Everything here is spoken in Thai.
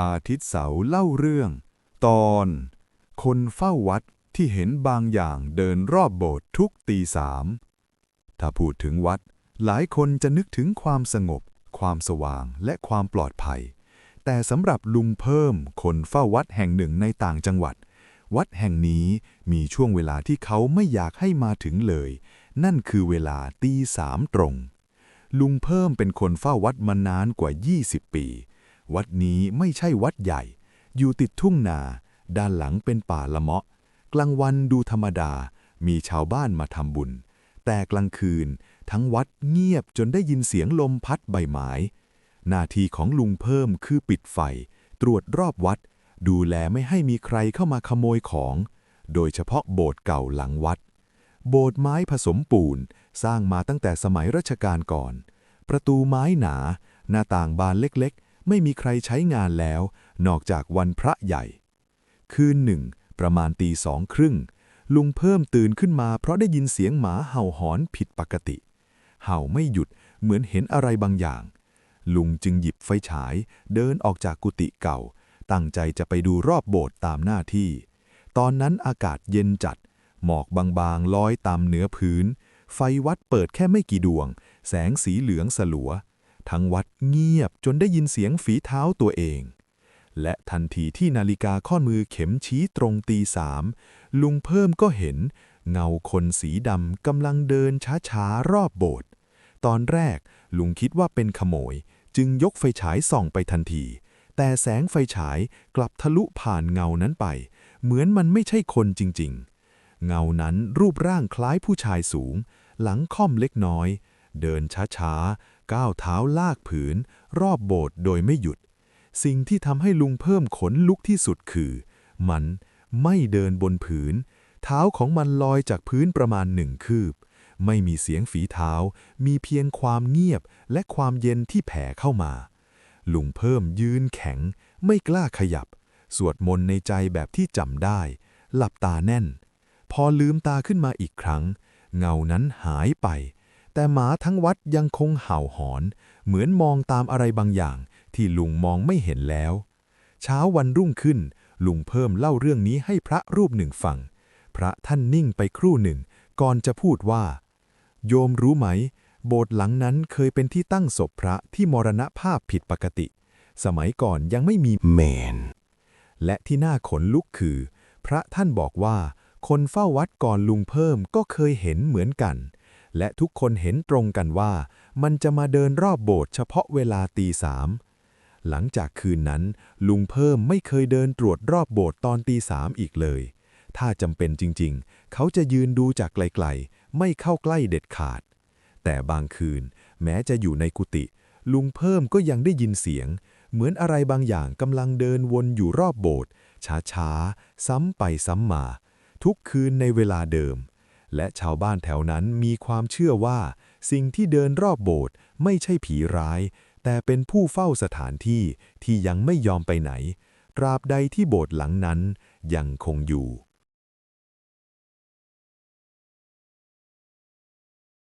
อาทิตย์เสาร์เล่าเรื่อง ตอน คนเฝ้าวัดที่เห็นบางอย่างเดินรอบโบสถ์ทุกตีสาม ถ้าพูดถึงวัด หลายคนจะนึกถึงความสงบ ความสว่างและความปลอดภัย แต่สำหรับลุงเพิ่ม คนเฝ้าวัดแห่งหนึ่งในต่างจังหวัด วัดแห่งนี้มีช่วงเวลาที่เขาไม่อยากให้มาถึงเลย นั่นคือเวลาตีสามตรง ลุงเพิ่มเป็นคนเฝ้าวัดมานานกว่า 20 ปี วัดนี้ไม่ใช่วัดใหญ่ อยู่ติดทุ่งนา ด้านหลังเป็นป่าละเมาะ กลางวันดูธรรมดา มีชาวบ้านมาทำบุญ แต่กลางคืน ทั้งวัดเงียบจนได้ยินเสียงลมพัดใบไม้หน้าที่ของลุงเพิ่มคือปิดไฟ ตรวจรอบวัด ดูแลไม่ให้มีใครเข้ามาขโมยของ โดยเฉพาะโบสถ์เก่าหลังวัด โบสถ์ไม้ผสมปูนสร้างมาตั้งแต่สมัยรัชกาลก่อน ประตูไม้หนา หน้าต่างบานเล็กๆ ไม่มีใครใช้งานแล้ว นอกจากวันพระใหญ่ คืนหนึ่ง ประมาณตีสองครึ่ง ลุงเพิ่มตื่นขึ้นมาเพราะได้ยินเสียงหมาเห่าหอนผิดปกติ เห่าไม่หยุดเหมือนเห็นอะไรบางอย่าง ลุงจึงหยิบไฟฉาย เดินออกจากกุฏิเก่า ตั้งใจจะไปดูรอบโบสถ์ตามหน้าที่ ตอนนั้นอากาศเย็นจัด หมอกบางๆลอยตามเนื้อพื้น ไฟวัดเปิดแค่ไม่กี่ดวง แสงสีเหลืองสลัว ทั้งวัดเงียบจนได้ยินเสียงฝีเท้าตัวเอง และทันทีที่นาฬิกาข้อมือเข็มชี้ตรงตีสามลุงเพิ่มก็เห็น เงาคนสีดำกำลังเดินช้าๆรอบโบสถ์ตอนแรกลุงคิดว่าเป็นขโมย จึงยกไฟฉายส่องไปทันที แต่แสงไฟฉายกลับทะลุผ่านเงานั้นไป เหมือนมันไม่ใช่คนจริง ๆ เงานั้นรูปร่างคล้ายผู้ชายสูง หลังค่อมเล็กน้อย เดินช้าๆ ก้าวเท้าลากผืน รอบโบสถ์โดยไม่หยุด สิ่งที่ทำให้ลุงเพิ่มขนลุกที่สุดคือ มันไม่เดินบนผืน เท้าของมันลอยจากพื้นประมาณหนึ่งคืบ ไม่มีเสียงฝีเท้า มีเพียงความเงียบและความเย็นที่แผ่เข้ามา ลุงเพิ่มยืนแข็ง ไม่กล้าขยับ สวดมนต์ในใจแบบที่จำได้ หลับตาแน่น พอลืมตาขึ้นมาอีกครั้ง เงานั้นหายไป แต่หมาทั้งวัดยังคงเห่าหอน เหมือนมองตามอะไรบางอย่าง ที่ลุงมองไม่เห็นแล้ว เช้าวันรุ่งขึ้น ลุงเพิ่มเล่าเรื่องนี้ให้พระรูปหนึ่งฟัง พระท่านนิ่งไปครู่หนึ่ง ก่อนจะพูดว่า โยมรู้ไหม โบสถ์หลังนั้นเคยเป็นที่ตั้งศพพระที่มรณภาพผิดปกติ สมัยก่อนยังไม่มีเมน และที่น่าขนลุกคือ พระท่านบอกว่า คนเฝ้าวัดก่อนลุงเพิ่มก็เคยเห็นเหมือนกัน และทุกคนเห็นตรงกันว่ามันจะมาเดินรอบโบสถ์เฉพาะเวลาตีสามหลังจากคืนนั้น ลุงเพิ่มไม่เคยเดินตรวจรอบโบสถ์ตอนตีสามอีกเลย ถ้าจำเป็นจริงๆ เขาจะยืนดูจากไกลๆ ไม่เข้าใกล้เด็ดขาด แต่บางคืน แม้จะอยู่ในกุฏิลุงเพิ่มก็ยังได้ยินเสียง เหมือนอะไรบางอย่างกำลังเดินวนอยู่รอบโบสถ์ช้าๆ ซ้ำไปซ้ำมา ทุกคืนในเวลาเดิม และชาวบ้านแถวนั้นมีความเชื่อว่า สิ่งที่เดินรอบโบสถ์ไม่ใช่ผีร้าย แต่เป็นผู้เฝ้าสถานที่ที่ยังไม่ยอมไปไหน ตราบใดที่โบสถ์หลังนั้นยังคงอยู่